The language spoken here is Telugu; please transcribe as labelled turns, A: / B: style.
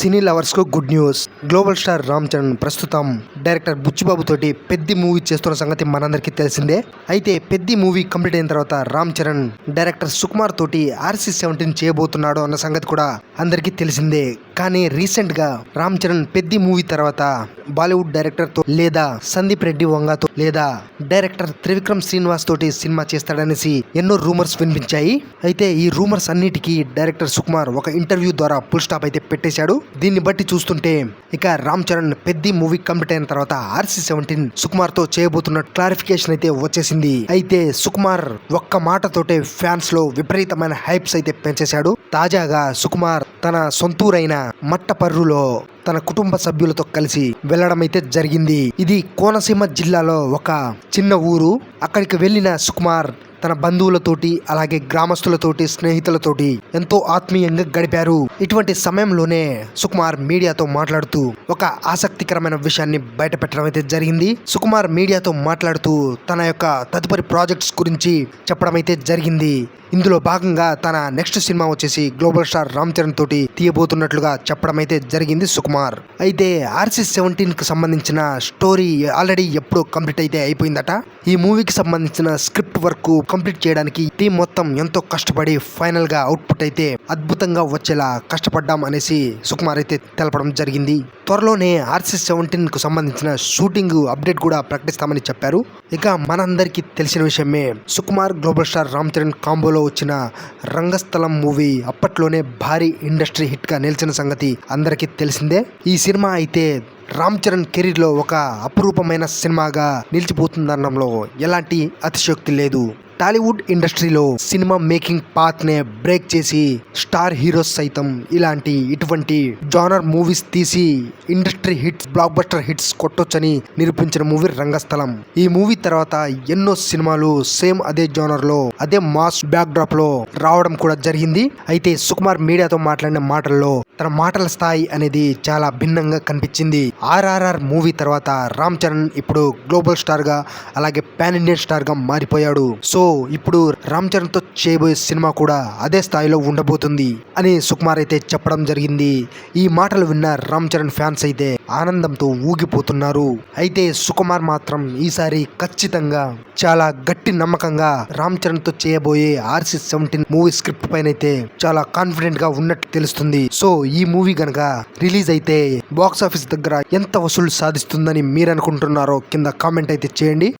A: సినీ లవర్స్కు good news. Global star Ram Charan ప్రస్తుతం డైరెక్టర్ బుచ్చిబాబు తోటి పెద్ది మూవీ చేస్తున్న సంగతి మనందరికీ తెలిసిందే. అయితే పెద్ది మూవీ కంప్లీట్ అయిన తర్వాత రామ్ చరణ్ డైరెక్టర్ సుకుమార్ తోటి ఆర్సీ సెవెంటీన్ చేయబోతున్నాడు అన్న సంగతి కూడా అందరికీ తెలిసిందే. కానీ రీసెంట్గా రామ్ చరణ్ పెద్ది మూవీ తర్వాత బాలీవుడ్ డైరెక్టర్తో లేదా సందీప్ రెడ్డి వంగతో లేదా డైరెక్టర్ త్రివిక్రమ్ శ్రీనివాస్ తోటి సినిమా చేస్తాడనేసి ఎన్నో రూమర్స్ వినిపించాయి. అయితే ఈ రూమర్స్ అన్నిటికీ డైరెక్టర్ సుకుమార్ ఒక ఇంటర్వ్యూ ద్వారా ఫుల్ స్టాప్ అయితే పెట్టేశాడు. దీన్ని బట్టి చూస్తుంటే ఇక రామ్ చరణ్ పెద్ది మూవీ కంప్లీట్ అయిన తర్వాత ఆర్సీ సెవెంటీన్ సుకుమార్తో చేయబోతున్న క్లారిఫికేషన్ అయితే వచ్చేసింది. అయితే సుకుమార్ ఒక్క మాటతోటే ఫ్యాన్స్లో విపరీతమైన హైప్స్ అయితే పెంచేశాడు. తాజాగా సుకుమార్ తన సొంతూరైన మట్టపర్రులో తన కుటుంబ సభ్యులతో కలిసి వెళ్ళడమైతే జరిగింది. ఇది కోనసీమ జిల్లాలో ఒక చిన్న ఊరు. అక్కడికి వెళ్ళిన సుకుమార్ తన బంధువులతోటి అలాగే గ్రామస్తులతోటి స్నేహితులతోటి ఎంతో ఆత్మీయంగా గడిపారు. ఇటువంటి సమయంలోనే సుకుమార్ మీడియాతో మాట్లాడుతూ ఒక ఆసక్తికరమైన విషయాన్ని బయట పెట్టడం అయితే జరిగింది. సుకుమార్ మీడియాతో మాట్లాడుతూ తన యొక్క తదుపరి ప్రాజెక్ట్స్ గురించి చెప్పడం అయితే జరిగింది. ఇందులో భాగంగా తన నెక్స్ట్ సినిమా వచ్చేసి గ్లోబల్ స్టార్ రామ్ చరణ్ తోటి తీయబోతున్నట్లుగా చెప్పడం అయితే జరిగింది సుకుమార్. అయితే ఆర్సీ సెవెంటీన్కి సంబంధించిన స్టోరీ ఆల్రెడీ ఎప్పుడో కంప్లీట్ అయితే అయిపోయిందట. ఈ మూవీకి సంబంధించిన స్క్రిప్ట్ వర్క్ కంప్లీట్ చేయడానికి టీం మొత్తం ఎంతో కష్టపడి ఫైనల్గా అవుట్పుట్ అయితే అద్భుతంగా వచ్చేలా కష్టపడ్డాం అనేసి సుకుమార్ అయితే తెలపడం జరిగింది. త్వరలోనే ఆర్సీ సెవెంటీన్కు సంబంధించిన షూటింగ్ అప్డేట్ కూడా ప్రకటిస్తామని చెప్పారు. ఇక మనందరికీ తెలిసిన విషయమే సుకుమార్ గ్లోబల్ స్టార్ రామ్ చరణ్ కాంబోలో వచ్చిన రంగస్థలం మూవీ అప్పట్లోనే భారీ ఇండస్ట్రీ హిట్గా నిలిచిన సంగతి అందరికీ తెలిసిందే. ఈ సినిమా అయితే రామ్ చరణ్ కెరీర్లో ఒక అపురూపమైన సినిమాగా నిలిచిపోతుందనడంలో ఎలాంటి అతిశయోక్తి లేదు. టాలీవుడ్ ఇండస్ట్రీలో సినిమా మేకింగ్ పాత్ నే బ్రేక్ చేసి స్టార్ హీరోస్ సైతం ఇలాంటి ఇటువంటి జానర్ మూవీస్ తీసి industry hits blockbuster hits కొట్టొచ్చని నిరూపించిన మూవీ రంగస్థలం. ఈ మూవీ తర్వాత ఎన్నో సినిమాలు సేమ్ అదే జానర్లో అదే మాస్ బ్యాక్ డ్రాప్లో రావడం కూడా జరిగింది. అయితే సుకుమార్ మీడియాతో మాట్లాడిన మాటల్లో తన మాటల స్థాయి అనేది చాలా భిన్నంగా కనిపించింది. ఆర్ఆర్ఆర్ మూవీ తర్వాత రామ్ చరణ్ ఇప్పుడు గ్లోబల్ స్టార్గా అలాగే పాన్ ఇండియన్ స్టార్గా మారిపోయాడు. సో ఇప్పుడు రామ్ చరణ్తో చేయబోయే సినిమా కూడా అదే స్థాయిలో ఉండబోతుంది అని సుకుమార్ అయితే చెప్పడం జరిగింది. ఈ మాటలు విన్న రామ్ చరణ్ ఫ్యాన్స్ అయితే ఆనందంతో ఊగిపోతున్నారు. అయితే సుకుమార్ మాత్రం ఈసారి ఖచ్చితంగా చాలా గట్టి నమ్మకంగా రామ్ చరణ్తో చేయబోయే ఆర్సీ సెవెంటీన్ మూవీ స్క్రిప్ట్ పైన అయితే చాలా కాన్ఫిడెంట్గా ఉన్నట్టు తెలుస్తుంది. సో ఈ మూవీ గనక రిలీజ్ అయితే బాక్స్ ఆఫీస్ దగ్గర ఎంత వసూలు సాధిస్తుందని మీరు అనుకుంటున్నారో కింద కామెంట్ అయితే చేయండి.